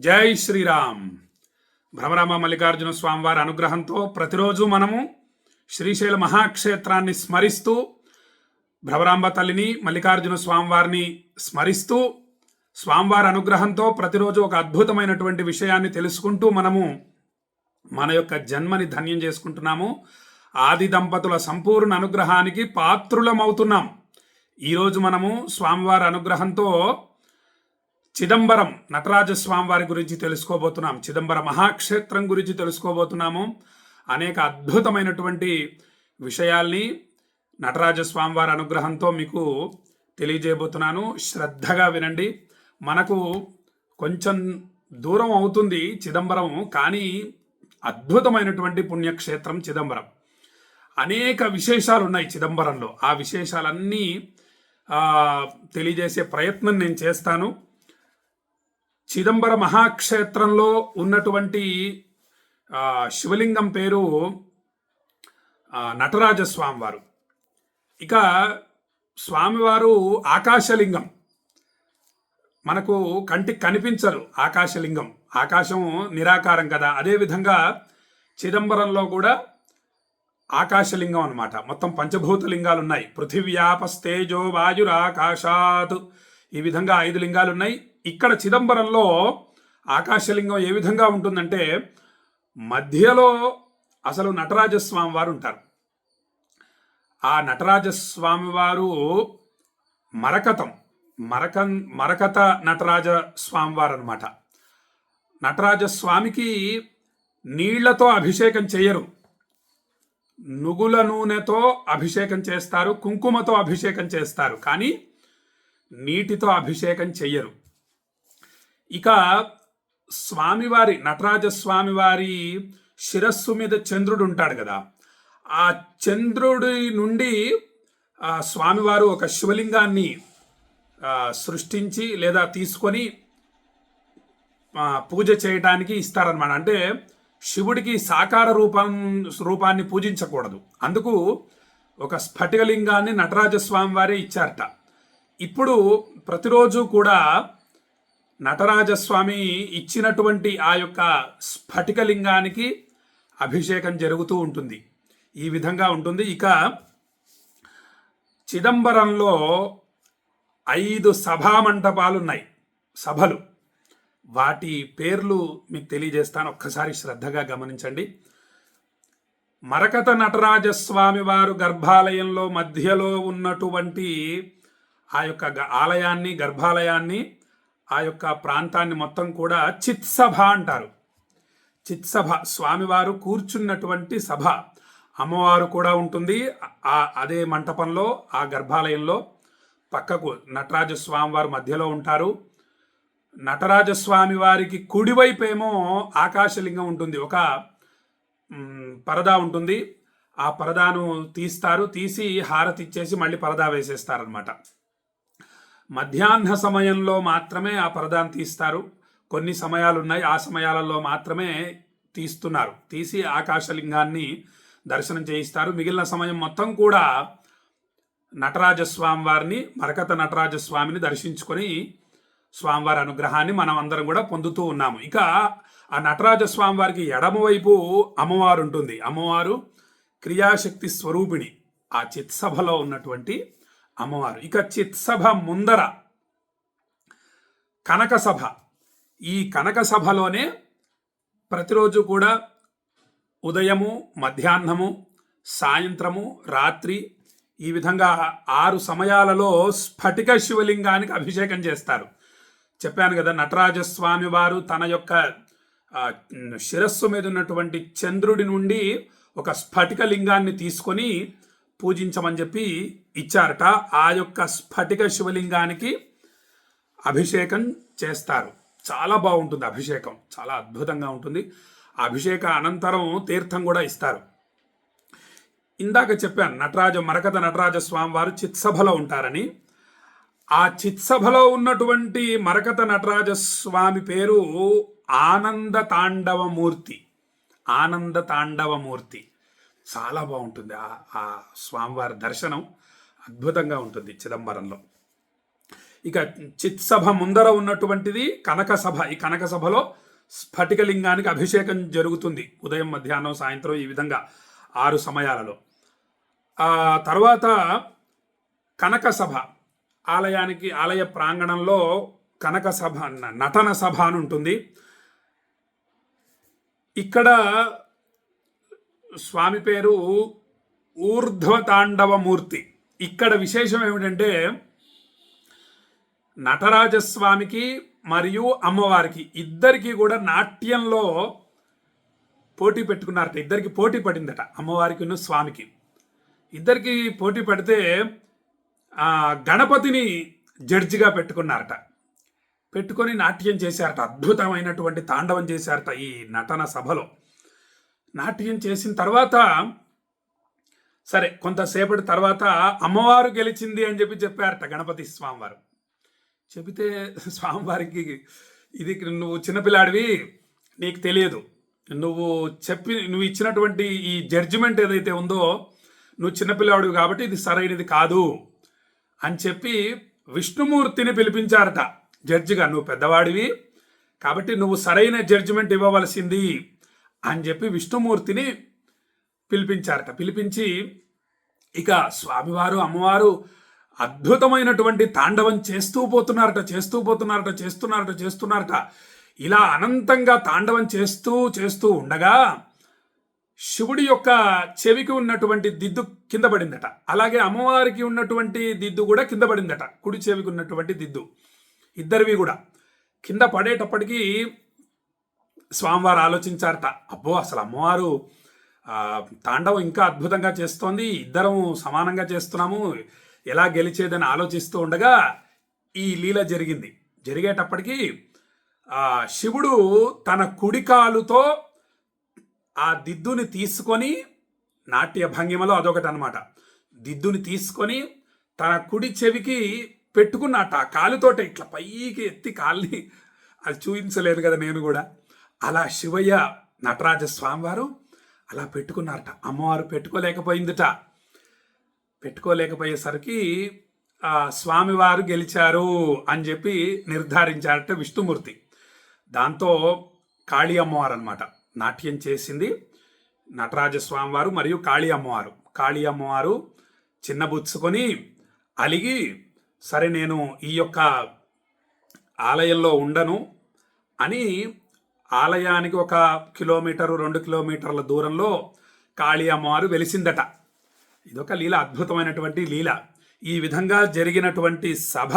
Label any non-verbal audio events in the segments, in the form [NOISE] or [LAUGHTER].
జై శ్రీరామ్. భ్రమరామ మల్లికార్జున స్వామివారి అనుగ్రహంతో ప్రతిరోజు మనము శ్రీశైల మహాక్షేత్రాన్ని స్మరిస్తూ భ్రమరాంబ తల్లిని మల్లికార్జున స్వామివారిని స్మరిస్తూ స్వామివారి అనుగ్రహంతో ప్రతిరోజు ఒక అద్భుతమైనటువంటి విషయాన్ని తెలుసుకుంటూ మనము మన యొక్క జన్మని ధన్యం చేసుకుంటున్నాము. ఆది దంపతుల సంపూర్ణ అనుగ్రహానికి పాత్రులమవుతున్నాం. ఈరోజు మనము స్వామివారి అనుగ్రహంతో చిదంబరం నటరాజస్వామి వారి గురించి తెలుసుకోబోతున్నాం. చిదంబర మహాక్షేత్రం గురించి తెలుసుకోబోతున్నాము. అనేక అద్భుతమైనటువంటి విషయాల్ని నటరాజస్వామి వారి అనుగ్రహంతో మీకు తెలియజేయబోతున్నాను. శ్రద్ధగా వినండి. మనకు కొంచెం దూరం అవుతుంది చిదంబరం కానీ అద్భుతమైనటువంటి పుణ్యక్షేత్రం చిదంబరం. అనేక విశేషాలు ఉన్నాయి చిదంబరంలో. ఆ విశేషాలన్నీ తెలియజేసే ప్రయత్నం నేను చేస్తాను. చిదంబర మహాక్షేత్రంలో ఉన్నటువంటి శివలింగం పేరు నటరాజస్వామివారు. ఇక స్వామివారు ఆకాశలింగం. మనకు కంటికి కనిపించరు ఆకాశలింగం. ఆకాశం నిరాకారం కదా. అదేవిధంగా చిదంబరంలో కూడా ఆకాశలింగం అన్నమాట. మొత్తం పంచభూత లింగాలు ఉన్నాయి పృథివ్యాపస్తేజో వాయురాకాశాత్. ఈ విధంగా ఐదు లింగాలు ఉన్నాయి ఇక్కడ చిదంబరంలో ఆకాశలింగం ఏ విధంగా ఉంటుందంటే మధ్యలో అసలు నటరాజస్వామి వారు ఉంటారు. ఆ నటరాజస్వామి వారు మరకతం మరక మరకత నటరాజ స్వామివారు అనమాట నటరాజస్వామికి నీళ్ళతో అభిషేకం చేయరు. నుగుల నూనెతో అభిషేకం చేస్తారు కుంకుమతో అభిషేకం చేస్తారు కానీ నీటితో అభిషేకం చెయ్యరు. ఇక స్వామివారి నటరాజ స్వామివారి శిరస్సు మీద చంద్రుడు ఉంటాడు కదా. ఆ చంద్రుడి నుండి స్వామివారు ఒక శివలింగాన్ని సృష్టించి లేదా తీసుకొని పూజ చేయటానికి ఇస్తారనమాట అంటే శివుడికి సాకార రూపం రూపాన్ని పూజించకూడదు. అందుకు ఒక స్ఫటికలింగాన్ని నటరాజస్వామి వారే ఇచ్చారట. ఇప్పుడు ప్రతిరోజు కూడా నటరాజస్వామి ఇచ్చినటువంటి ఆ యొక్క స్ఫటికలింగానికి అభిషేకం జరుగుతూ ఉంటుంది. ఈ విధంగా ఉంటుంది. ఇక చిదంబరంలో ఐదు సభామంటపాలు ఉన్నాయి సభలు. వాటి పేర్లు మీకు తెలియజేస్తాను. ఒక్కసారి శ్రద్ధగా గమనించండి. మరకత నటరాజస్వామి వారు గర్భాలయంలో మధ్యలో ఉన్నటువంటి ఆ యొక్క గ- ఆలయాన్ని గర్భాలయాన్ని ఆ యొక్క ప్రాంతాన్ని మొత్తం కూడా చిత్సభ అంటారు. చిత్సభ స్వామివారు కూర్చున్నటువంటి సభ. అమ్మవారు కూడా ఉంటుంది. ఆ అదే మంటపంలో ఆ గర్భాలయంలో పక్కకు నటరాజస్వామి వారు మధ్యలో ఉంటారు. నటరాజస్వామి వారికి కుడివైపేమో ఆకాశలింగం ఉంటుంది. ఒక పరదా ఉంటుంది. ఆ పరదాను తీస్తారు. తీసి హారతి ఇచ్చేసి మళ్ళీ పరదా వేసేస్తారనమాట మధ్యాహ్న సమయంలో మాత్రమే ఆ పరదాను తీస్తారు. కొన్ని సమయాలు ఉన్నాయి ఆ సమయాలలో మాత్రమే తీస్తున్నారు. తీసి ఆకాశలింగాన్ని దర్శనం చేయిస్తారు. మిగిలిన సమయం మొత్తం కూడా నటరాజస్వామి వారిని మరకత నటరాజస్వామిని దర్శించుకొని స్వామివారి అనుగ్రహాన్ని మనం అందరం కూడా పొందుతూ ఉన్నాము. ఇక ఆ నటరాజస్వామి వారికి ఎడమవైపు అమ్మవారు ఉంటుంది. అమ్మవారు క్రియాశక్తి స్వరూపిణి. ఆ చిత్సభలో ఉన్నటువంటి అమ్మవారు. ఇక చిత్సభ ముందర కనకసభ ఈ కనకసభలోనే ప్రతిరోజు కూడా ఉదయము మధ్యాహ్నము సాయంత్రము రాత్రి ఈ విధంగా ఆరు సమయాలలో స్ఫటిక శివలింగానికి అభిషేకం చేస్తారు. చెప్పాను కదా నటరాజస్వామి వారు తన యొక్క శిరస్సు మీద ఉన్నటువంటి చంద్రుడి నుండి ఒక స్ఫటిక లింగాన్ని తీసుకొని పూజించమని చెప్పి ఇచ్చారట. ఆ యొక్క స్ఫటిక శివలింగానికి అభిషేకం చేస్తారు. చాలా బాగుంటుంది అభిషేకం. చాలా అద్భుతంగా ఉంటుంది. అభిషేక అనంతరం తీర్థం కూడా ఇస్తారు. ఇందాక చెప్పాను నటరాజ మరకత నటరాజ స్వామివారు చిత్సభలో ఉంటారని. ఆ చిత్సభలో ఉన్నటువంటి మరకత నటరాజ స్వామి పేరు ఆనంద తాండవమూర్తి. ఆనంద తాండవమూర్తి. చాలా బాగుంటుంది ఆ ఆ స్వామివారి దర్శనం. అద్భుతంగా ఉంటుంది చిదంబరంలో. ఇక చిత్సభ ముందర ఉన్నటువంటిది కనక సభ. ఈ కనక సభలో స్ఫటికలింగానికి అభిషేకం జరుగుతుంది ఉదయం మధ్యాహ్నం సాయంత్రం ఈ విధంగా ఆరు సమయాలలో. ఆ తర్వాత కనక సభ. ఆలయానికి ఆలయ ప్రాంగణంలో కనక సభ న- నటన సభ అని ఉంటుంది. ఇక్కడ స్వామి పేరు ఊర్ధ్వతాండవమూర్తి. ఇక్కడ విశేషం ఏమిటంటే నటరాజస్వామికి మరియు అమ్మవారికి ఇద్దరికి కూడా నాట్యంలో పోటీ పెట్టుకున్నారట. ఇద్దరికి పోటీ పడిందట అమ్మవారికి స్వామికి. ఇద్దరికి పోటీ పడితే గణపతిని జడ్జిగా పెట్టుకున్నారట. పెట్టుకొని నాట్యం చేశారట. అద్భుతమైనటువంటి తాండవం చేశారట ఈ నటన సభలో. నాట్యం చేసిన తర్వాత సరే కొంతసేపటి తర్వాత అమ్మవారు గెలిచింది అని చెప్పి చెప్పారట గణపతి స్వామివారు. చెబితే స్వామివారికి ఇది నువ్వు చిన్నపిల్లాడివి నీకు తెలియదు. నువ్వు చెప్పి నువ్వు ఇచ్చినటువంటి ఈ జడ్జిమెంట్ ఏదైతే ఉందో నువ్వు చిన్నపిల్లాడివి కాబట్టి ఇది సరైనది కాదు అని చెప్పి విష్ణుమూర్తిని పిలిపించారట. జడ్జిగా నువ్వు పెద్దవాడివి కాబట్టి నువ్వు సరైన జడ్జిమెంట్ ఇవ్వవలసింది అని చెప్పి విష్ణుమూర్తిని పిలిపించారట. పిలిపించి ఇక స్వామివారు అమ్మవారు అద్భుతమైనటువంటి తాండవం చేస్తూ పోతున్నారట చేస్తూ పోతున్నారట చేస్తున్నారట చేస్తున్నారట. ఇలా అనంతంగా తాండవం చేస్తూ చేస్తూ ఉండగా శివుడి యొక్క చెవికి ఉన్నటువంటి దిద్దు కింద పడిందట. అలాగే అమ్మవారికి ఉన్నటువంటి దిద్దు కూడా కింద పడిందట. కుడి చెవికి ఉన్నటువంటి దిద్దు. ఇద్దరివి కూడా కింద పడేటప్పటికీ స్వామివారు ఆలోచించారట. అబ్బో అసలు అమ్మవారు తాండవం ఇంకా అద్భుతంగా చేస్తోంది. ఇద్దరం సమానంగా చేస్తున్నాము. ఎలా గెలిచేదని ఆలోచిస్తూ ఉండగా ఈ లీల జరిగింది. జరిగేటప్పటికీ శివుడు తన కుడి కాలుతో ఆ దిద్దుని తీసుకొని నాట్య భంగిమలో అదొకటి అనమాట దిద్దుని తీసుకొని తన కుడి చెవికి పెట్టుకున్నట్ట ఆ కాలుతోట ఇట్లా పైకి ఎత్తి కాల్ని. అది చూపించలేదు కదా నేను కూడా. అలా శివయ్య నటరాజ స్వామివారు అలా పెట్టుకున్నారట. అమ్మవారు పెట్టుకోలేకపోయిందిట. పెట్టుకోలేకపోయేసరికి స్వామివారు గెలిచారు అని చెప్పి నిర్ధారించారట విష్ణుమూర్తి. దాంతో కాళీ అమ్మవారు అనమాట నాట్యం చేసింది నటరాజ స్వామివారు మరియు కాళీ అమ్మవారు. కాళీ అమ్మవారు చిన్నబుచ్చుకొని అలిగి సరే నేను ఈ యొక్క ఆలయంలో ఉండను అని ఆలయానికి ఒక కిలోమీటరు రెండు కిలోమీటర్ల దూరంలో కాళీ అమ్మవారు వెలిసిందట. ఇదొక లీల అద్భుతమైనటువంటి లీల. ఈ విధంగా జరిగినటువంటి సభ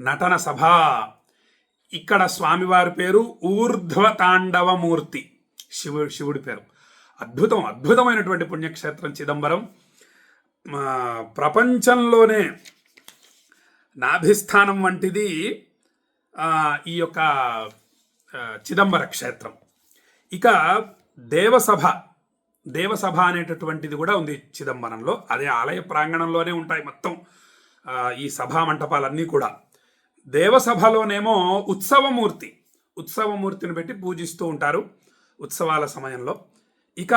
నటన సభ. ఇక్కడ స్వామివారి పేరు ఊర్ధ్వ తాండవమూర్తి శివుడు శివుడి పేరు. అద్భుతం అద్భుతమైనటువంటి పుణ్యక్షేత్రం చిదంబరం. ప్రపంచంలోనే నాభిస్థానం వంటిది ఈ యొక్క చిదంబర క్షేత్రం. ఇక దేవసభ దేవసభ అనేటటువంటిది కూడా ఉంది చిదంబరంలో. అదే ఆలయ ప్రాంగణంలోనే ఉంటాయి మొత్తం ఈ సభా మంటపాలన్నీ కూడా. దేవసభలోనేమో ఉత్సవమూర్తి ఉత్సవమూర్తిని పెట్టి పూజిస్తూ ఉంటారు ఉత్సవాల సమయంలో. ఇక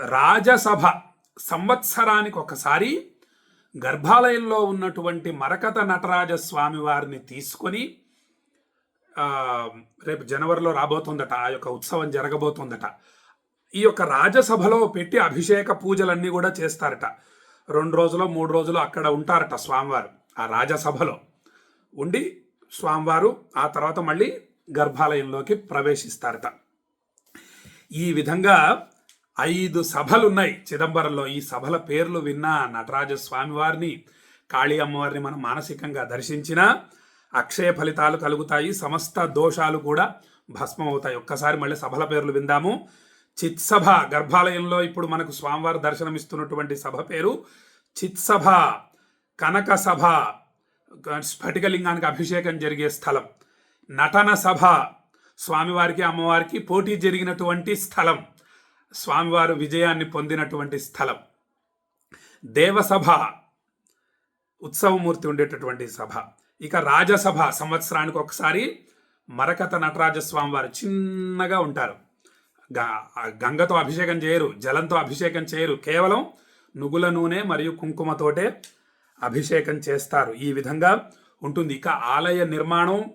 రాజసభ సంవత్సరానికి ఒకసారి గర్భాలయంలో ఉన్నటువంటి మరకత నటరాజ స్వామి వారిని తీసుకొని రేపు జనవరిలో రాబోతుందట ఆ యొక్క ఉత్సవం జరగబోతుందట. ఈ యొక్క రాజసభలో పెట్టి అభిషేక పూజలన్నీ కూడా చేస్తారట. రెండు రోజులు మూడు రోజులు అక్కడ ఉంటారట స్వామివారు ఆ రాజసభలో. ఉండి స్వామివారు ఆ తర్వాత మళ్ళీ గర్భాలయంలోకి ప్రవేశిస్తారట. ఈ విధంగా ఐదు సభలు ఉన్నాయి చిదంబరంలో. ఈ సభల పేర్లు విన్న నటరాజ స్వామివారిని కాళీ అమ్మవారిని మనం మానసికంగా దర్శించినా అక్షయ ఫలితాలు కలుగుతాయి. సమస్త దోషాలు కూడా భస్మం అవుతాయి ఒక్కసారి మళ్ళీ సభల పేర్లు విందాము. చిత్సభ గర్భాలయంలో ఇప్పుడు మనకు స్వామివారు దర్శనమిస్తున్నటువంటి సభ పేరు చిత్సభ కనక సభ స్ఫటికలింగానికి అభిషేకం జరిగే స్థలం. నటన సభ స్వామివారికి అమ్మవారికి పోటీ జరిగినటువంటి స్థలం. స్వామివారు విజయాన్ని పొందినటువంటి స్థలం. దేవసభ ఉత్సవమూర్తి ఉండేటటువంటి సభ. ఇక రాజసభ సంవత్సరానికి ఒకసారి మరకత నటరాజస్వామి వారు చిన్నగా ఉంటారు. గ- గంగతో అభిషేకం చేయరు జలంతో అభిషేకం చేయరు కేవలం నువ్వుల నూనె మరియు కుంకుమతోటే అభిషేకం చేస్తారు. ఈ విధంగా ఉంటుంది. ఇక ఆలయ నిర్మాణం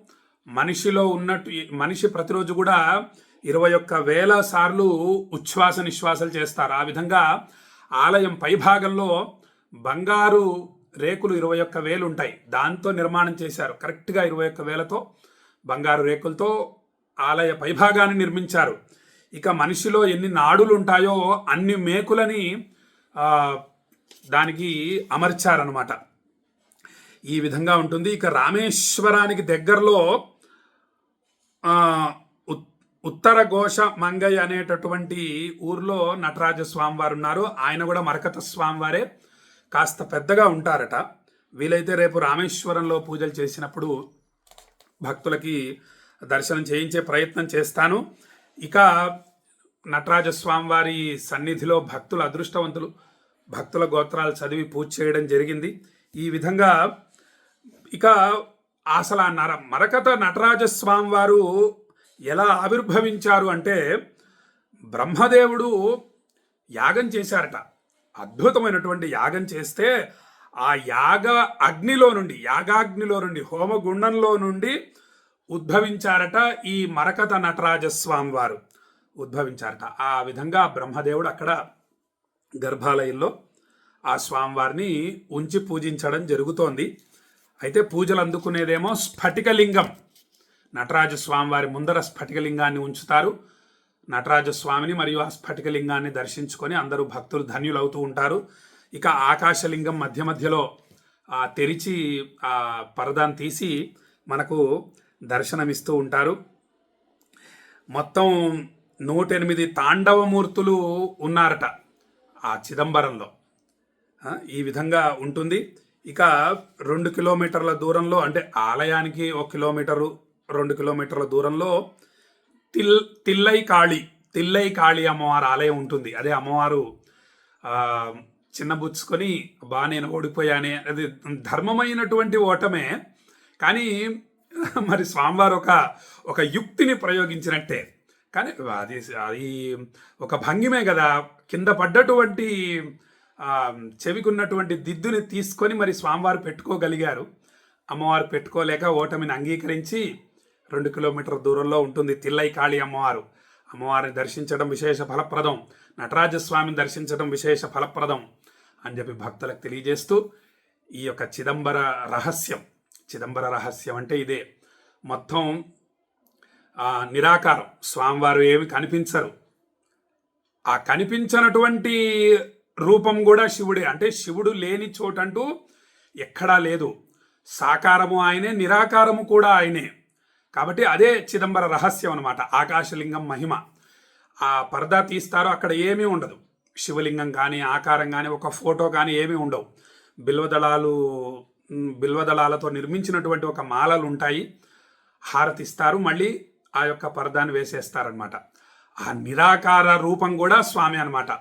మనిషిలో ఉన్నట్టు మనిషి ప్రతిరోజు కూడా ఇరవై ఒక్క వేల సార్లు ఉచ్ఛ్వాస నిశ్వాసాలు చేస్తారు. ఆ విధంగా ఆలయం పైభాగంలో బంగారు రేకులు ఇరవై ఒక్క వేలు ఉంటాయి దాంతో నిర్మాణం చేశారు. కరెక్ట్గా ఇరవై ఒక్క వేలతో బంగారు రేకులతో ఆలయ పైభాగాన్ని నిర్మించారు. ఇక మనిషిలో ఎన్ని నాడులు ఉంటాయో అన్ని మేకులని దానికి అమర్చారనమాట ఈ విధంగా ఉంటుంది. ఇక రామేశ్వరానికి దగ్గరలో ఉత్- ఉత్తర ఘోష మంగయ్య అనేటటువంటి ఊర్లో నటరాజ స్వామివారు ఉన్నారు ఆయన కూడా మరకత స్వామివారే. కాస్త పెద్దగా ఉంటారట. వీలైతే రేపు రామేశ్వరంలో పూజలు చేసినప్పుడు భక్తులకి దర్శనం చేయించే ప్రయత్నం చేస్తాను. ఇక నటరాజస్వామివారి సన్నిధిలో భక్తులు అదృష్టవంతులు భక్తుల గోత్రాలు చదివి పూజ చేయడం జరిగింది. ఈ విధంగా ఇక అసలు ఆ నర మరకత నటరాజస్వామివారు ఎలా ఆవిర్భవించారు అంటే బ్రహ్మదేవుడు యాగం చేశారట. అద్భుతమైనటువంటి యాగం చేస్తే ఆ యాగ అగ్నిలో నుండి యాగాగ్నిలో నుండి హోమగుండంలో నుండి ఉద్భవించారట ఈ మరకత నటరాజస్వామి వారు ఉద్భవించారట. ఆ విధంగా బ్రహ్మదేవుడు అక్కడ గర్భాలయంలో ఆ స్వామివారిని ఉంచి పూజించడం జరుగుతోంది. అయితే పూజలు అందుకునేదేమో స్ఫటికలింగం. నటరాజ స్వామివారి ముందర స్ఫటికలింగాన్ని ఉంచుతారు. నటరాజ స్వామిని మరియు ఆ స్ఫటికలింగాన్ని దర్శించుకొని అందరూ భక్తులు ధన్యులవుతూ ఉంటారు. ఇక ఆకాశలింగం మధ్య మధ్యలో తెరిచి ఆ పరదాన్ని తీసి మనకు దర్శనమిస్తూ ఉంటారు. మొత్తం నూట ఎనిమిది తాండవమూర్తులు ఉన్నారట ఆ చిదంబరంలో. ఈ విధంగా ఉంటుంది. ఇక రెండు కిలోమీటర్ల దూరంలో అంటే ఆలయానికి ఒక కిలోమీటరు రెండు కిలోమీటర్ల దూరంలో తిల్ తిల్లై కాళి తిల్లై కాళి అమ్మవారి ఆలయం ఉంటుంది. అదే అమ్మవారు చిన్న చిన్నబుచ్చుకొని బా నేను ఓడిపోయానే అది ధర్మమైనటువంటి ఓటమే. కానీ [LAUGHS] మరి స్వామివారు ఒక ఒక యుక్తిని ప్రయోగించినట్టే. కానీ అది అది ఒక భంగిమే కదా. కింద పడ్డటువంటి చెవికున్నటువంటి దిద్దుని తీసుకొని మరి స్వామివారు పెట్టుకోగలిగారు. అమ్మవారు పెట్టుకోలేక ఓటమిని అంగీకరించి రెండు కిలోమీటర్ దూరంలో ఉంటుంది తిల్లై కాళి అమ్మవారు. అమ్మవారిని దర్శించడం విశేష ఫలప్రదం. నటరాజస్వామిని దర్శించడం విశేష ఫలప్రదం అని చెప్పి భక్తులకు తెలియజేస్తూ ఈ యొక్క చిదంబర రహస్యం. చిదంబర రహస్యం అంటే ఇదే. మొత్తం నిరాకారం. స్వామివారు ఏమి కనిపించరు. ఆ కనిపించనటువంటి రూపం కూడా శివుడే. అంటే శివుడు లేని చోటంటూ ఎక్కడా లేదు. సాకారము ఆయనే నిరాకారము కూడా ఆయనే. కాబట్టి అదే చిదంబర రహస్యం అనమాట ఆకాశలింగం మహిమ. ఆ పరదా తీస్తారో అక్కడ ఏమీ ఉండదు. శివలింగం కానీ ఆకారం కానీ ఒక ఫోటో కానీ ఏమీ ఉండవు. బిల్వదళాలు బిల్వదళాలతో నిర్మించినటువంటి ఒక మాలలు ఉంటాయి హారతిస్తారు మళ్ళీ ఆ యొక్క పరదాన్ని వేసేస్తారనమాట ఆ నిరాకార రూపం కూడా స్వామి అన్నమాట.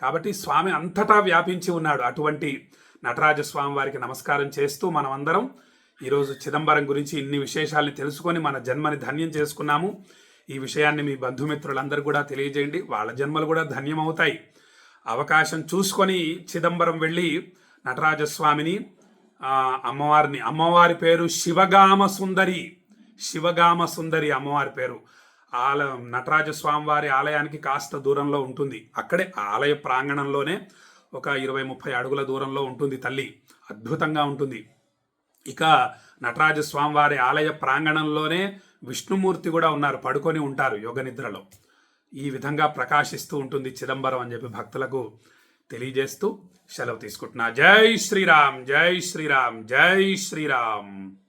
కాబట్టి స్వామి అంతటా వ్యాపించి ఉన్నాడు. అటువంటి నటరాజ స్వామి వారికి నమస్కారం చేస్తూ మనమందరం అందరం ఈరోజు చిదంబరం గురించి ఇన్ని విశేషాలని తెలుసుకొని మన జన్మని ధన్యం చేసుకున్నాము. ఈ విషయాన్ని మీ బంధుమిత్రులందరూ కూడా తెలియజేయండి. వాళ్ళ జన్మలు కూడా ధన్యమవుతాయి. అవకాశం చూసుకొని చిదంబరం వెళ్ళి నటరాజస్వామిని అమ్మవారిని అమ్మవారి పేరు శివగామ సుందరి. శివగామ సుందరి అమ్మవారి పేరు. ఆలయం నటరాజస్వామి వారి ఆలయానికి కాస్త దూరంలో ఉంటుంది. అక్కడే ఆలయ ప్రాంగణంలోనే ఒక ఇరవై ముప్పై అడుగుల దూరంలో ఉంటుంది తల్లి. అద్భుతంగా ఉంటుంది. ఇక నటరాజ స్వామివారి ఆలయ ప్రాంగణంలోనే విష్ణుమూర్తి కూడా ఉన్నారు పడుకొని ఉంటారు యోగ నిద్రలో. ఈ విధంగా ప్రకాశిస్తూ ఉంటుంది చిదంబరం అని చెప్పి భక్తులకు తెలియజేస్తూ సెలవు తీసుకుంటున్నా. జై శ్రీరామ్ జై శ్రీరామ్ జై శ్రీరామ్.